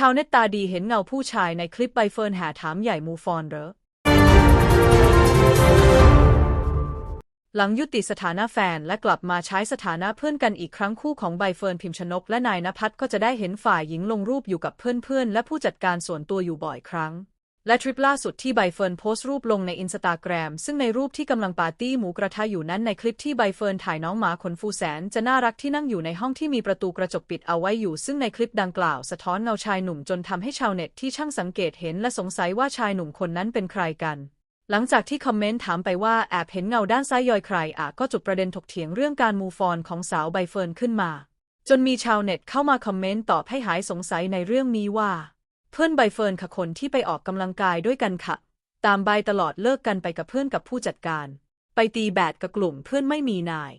ชาวเน็ตตาดีเห็นเงาผู้ชายในคลิปใบเฟิร์นแห่ถามใหญ่มูฟอนเหรอ หลังยุติสถานะแฟนและกลับมาใช้สถานะเพื่อนกันอีกครั้งคู่ของใบเฟิร์นพิมชนกและนายนภัสก็จะได้เห็นฝ่ายหญิงลงรูปอยู่กับเพื่อนๆ และผู้จัดการส่วนตัวอยู่บ่อยครั้ง และทริปล่าสุดที่ใบเฟิร์นโพสต์รูปลงในอินสตาแกรมซึ่งในรูปที่กำลังปาร์ตี้หมูกระทะอยู่นั้นในคลิปที่ใบเฟิร์นถ่ายน้องหมาขนฟูแสนจะน่ารักที่นั่งอยู่ในห้องที่มีประตูกระจกปิดเอาไว้อยู่ ซึ่งในคลิปดังกล่าวสะท้อนเงาชายหนุ่มจนทำให้ชาวเน็ตที่ช่างสังเกตเห็นและสงสัยว่าชายหนุ่มคนนั้นเป็นใครกัน หลังจากที่คอมเมนต์ถามไปว่าแอบเห็นเงาด้านซ้ายยอยใครอะก็จุดประเด็นถกเถียงเรื่องการมูฟอนของสาวใบเฟิร์นขึ้นมา จนมีชาวเน็ตเข้ามาคอมเมนต์ตอบให้หายสงสัยในเรื่องนี้ว่า พื่อนใบเฟิร์นค่ะคนที่ไปออกกำลังกายด้วยกันค่ะ ตามใบตลอดเลิกกันไปกับเพื่อนกับผู้จัดการ ไปตีแบดกับกลุ่มเพื่อนไม่มีนาย